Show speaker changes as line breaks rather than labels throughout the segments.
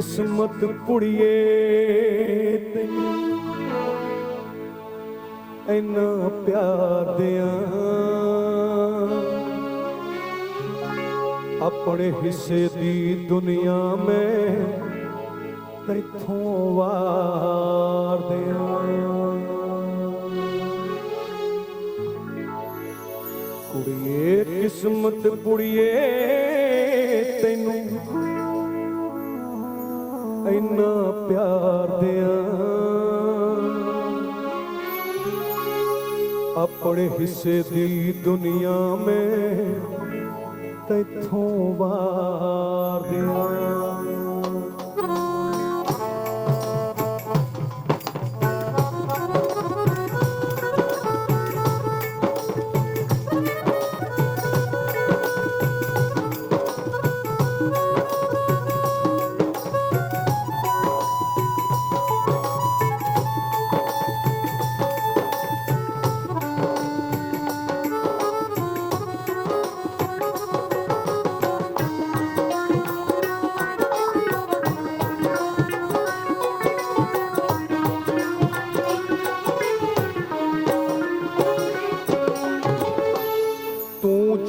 ਕਿਸਮਤ ਕੁੜੀਏ ਤੈਨੂੰ। ਇੰਨਾ ਪਿਆਰ ਦਿਆਂ। ਆਪਣੇ ਹਿੱਸੇ ਦੀ ਦੁਨੀਆ ਮੈਂ ਤੈਥੋਂ ਵਾਰ ਦਿਆਂ। ਕੁੜੀਏ, ਕਿਸਮਤ ਕੁੜੀਏ ਤੈਨੂੰ। ਇੰਨਾ ਪਿਆਰ ਦਿਆਂ। ਆਪਣੇ ਹਿੱਸੇ ਦੀ ਦੁਨੀਆ ਮੈਂ ਤੈਥੋਂ ਵਾਰ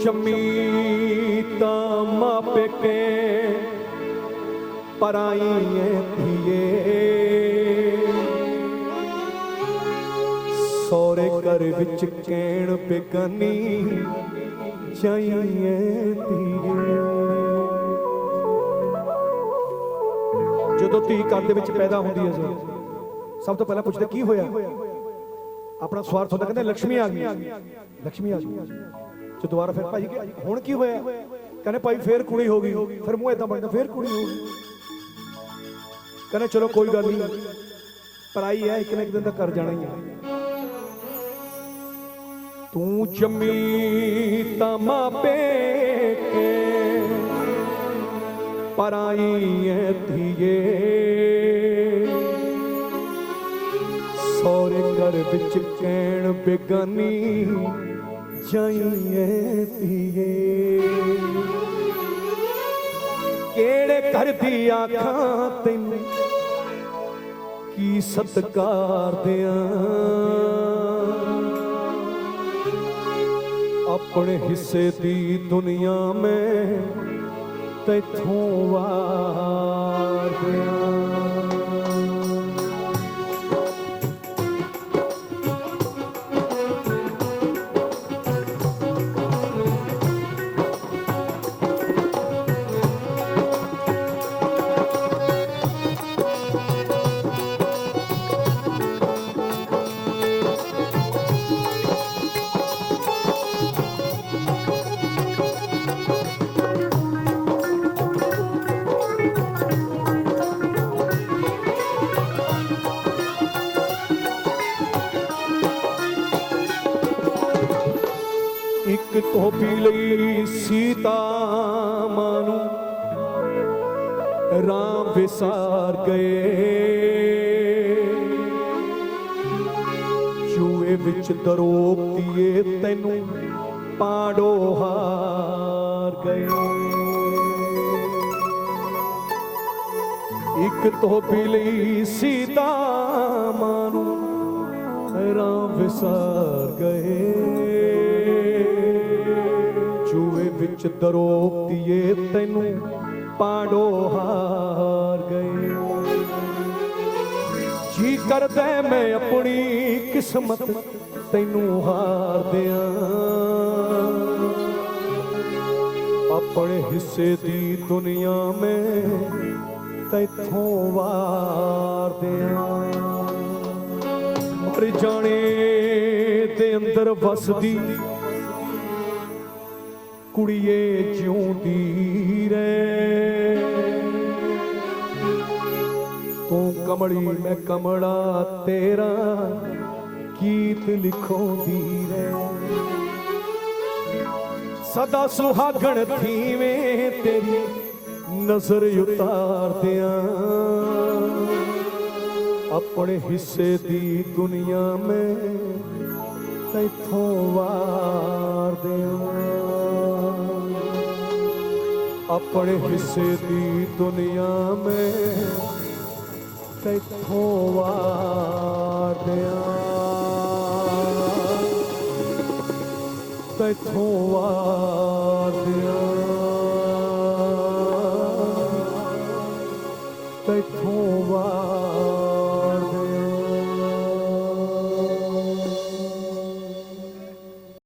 ਸ਼ਮੀਤਾ ਮਾਪੇ ਕੇ ਪਰਾਈਏ ਧੀਏ। ਸੋਰੇ ਘਰ ਵਿੱਚ ਕੈਣ ਬਿਕਨੀ ਚਾਹੀਏ ਧੀਏ। ਜਦੋਂ ਧੀ ਘਰ ਦੇ ਵਿੱਚ ਪੈਦਾ ਹੁੰਦੀ ਹੈ ਸਰ, ਸਭ ਤੋਂ ਪਹਿਲਾਂ ਪੁੱਛਦੇ ਕੀ ਹੋਇਆ? ਆਪਣਾ ਸਵਾਰਥ ਹੁੰਦਾ, ਕਹਿੰਦੇ ਲక్ష్ਮੀ ਆ ਗਈ। ਲక్ష్ਮੀ ਆ ਗਈ। ਤੇ ਦੁਬਾਰਾ ਫਿਰ ਭਾਈ ਕਿ ਹੁਣ ਕੀ ਹੋਇਆ? ਕਹਿੰਦੇ ਭਾਈ ਫੇਰ ਕੁੜੀ ਹੋ ਗਈ। ਫਿਰ ਮੂੰਹ ਇਦਾਂ ਬਣਦਾ, ਫੇਰ ਕੁੜੀ ਹੋ ਗਈ। ਕਹਿੰਦੇ ਚਲੋ ਕੋਈ ਗੱਲ ਨਹੀਂ। ਪਰਾਈ ਹੈ, ਇੱਕ ਨਾ ਇੱਕ ਦਿਨ ਤਾਂ ਕਰ ਜਾਣਾ ਹੀ ਹੈ। ਤੂੰ ਜੰਮੀ ਤਾਂ ਮਾਪੇ ਕੇ ਪਰਾਈ ਹੈ ਧੀਏ। ਸੋਰੇ ਘਰ ਵਿੱਚ ਕਹਿਣ ਬੇਗਾਨੀ ਜਾਈਏ ਧੀਏ। ਕਿਹੜੇ ਕਰਦੀ ਆਖਾਂ ਤੈਨੂੰ ਕੀ ਸਤਕਾਰ ਦਿਆਂ? ਆਪਣੇ ਹਿੱਸੇ ਦੀ ਦੁਨੀਆ ਮੈਂ ਤੈਥੋਂ ਵਾਰ ਦਿਆਂ। ਇੱਕ ਧੋਬੀ ਲਈ ਸੀਤਾ ਮਾਨੂੰ। ਰਾਮ ਵਿਸਾਰ ਗਏ। ਚੂਏ ਵਿੱਚ ਦਰੋਪਤੀਏ ਤੈਨੂੰ ਪਾੜੋ ਹਾਰ ਗਏ। ਇੱਕ ਧੋਬੀ ਲਈ ਸੀਤਾ ਮਾਂ ਰਾਮ ਵਿਸਾਰ ਗਏ। ਵਿੱਚ ਦਰੋਪਤੀਏ ਤੈਨੂੰ ਪਾੜੋ ਹਾਰ ਗਏ। ਜੀ ਕਰਦਾ ਮੈਂ ਆਪਣੀ ਕਿਸਮਤ, ਤੈਨੂੰ ਹਾਰ ਦਿਆਂ। ਆਪਣੇ ਹਿੱਸੇ ਦੀ ਦੁਨੀਆ ਮੈਂ ਤੈਥੋਂ ਵਾਰ ਦਿਆਂ। ਮਰ ਜਾਣੇ ਦੇ ਅੰਦਰ ਵਸਦੀ ਕੁੜੀਏ ਜਿਉਂਦੀ ਰਹਿ। ਤੂੰ ਕਮਲੀ ਮੈਂ ਕਮਲਾ ਤੇਰਾ ਗੀਤ ਲਿਖਾਉਂਦੀ ਰਹਿ। ਸਦਾ ਸੁਹਾਗਣ ਥੀਵੇਂ ਤੇਰੀ ਨਜ਼ਰ ਉਤਾਰਦਿਆਂ। ਆਪਣੇ ਹਿੱਸੇ ਦੀ ਦੁਨੀਆ ਮੈਂ ਤੈਥੋਂ ਵਾਰ ਦਿਆਂ ਆਪਣੇ ਹਿੱਸੇ ਦੀ ਦੁਨੀਆ ਮੈਂ ਤੈਥੋਂ ਵਾਦਿਆ ਤੈਥੋਂ ਵਾਦਿਆ ਤੈਥੋਂ ਵਾਦਿਆ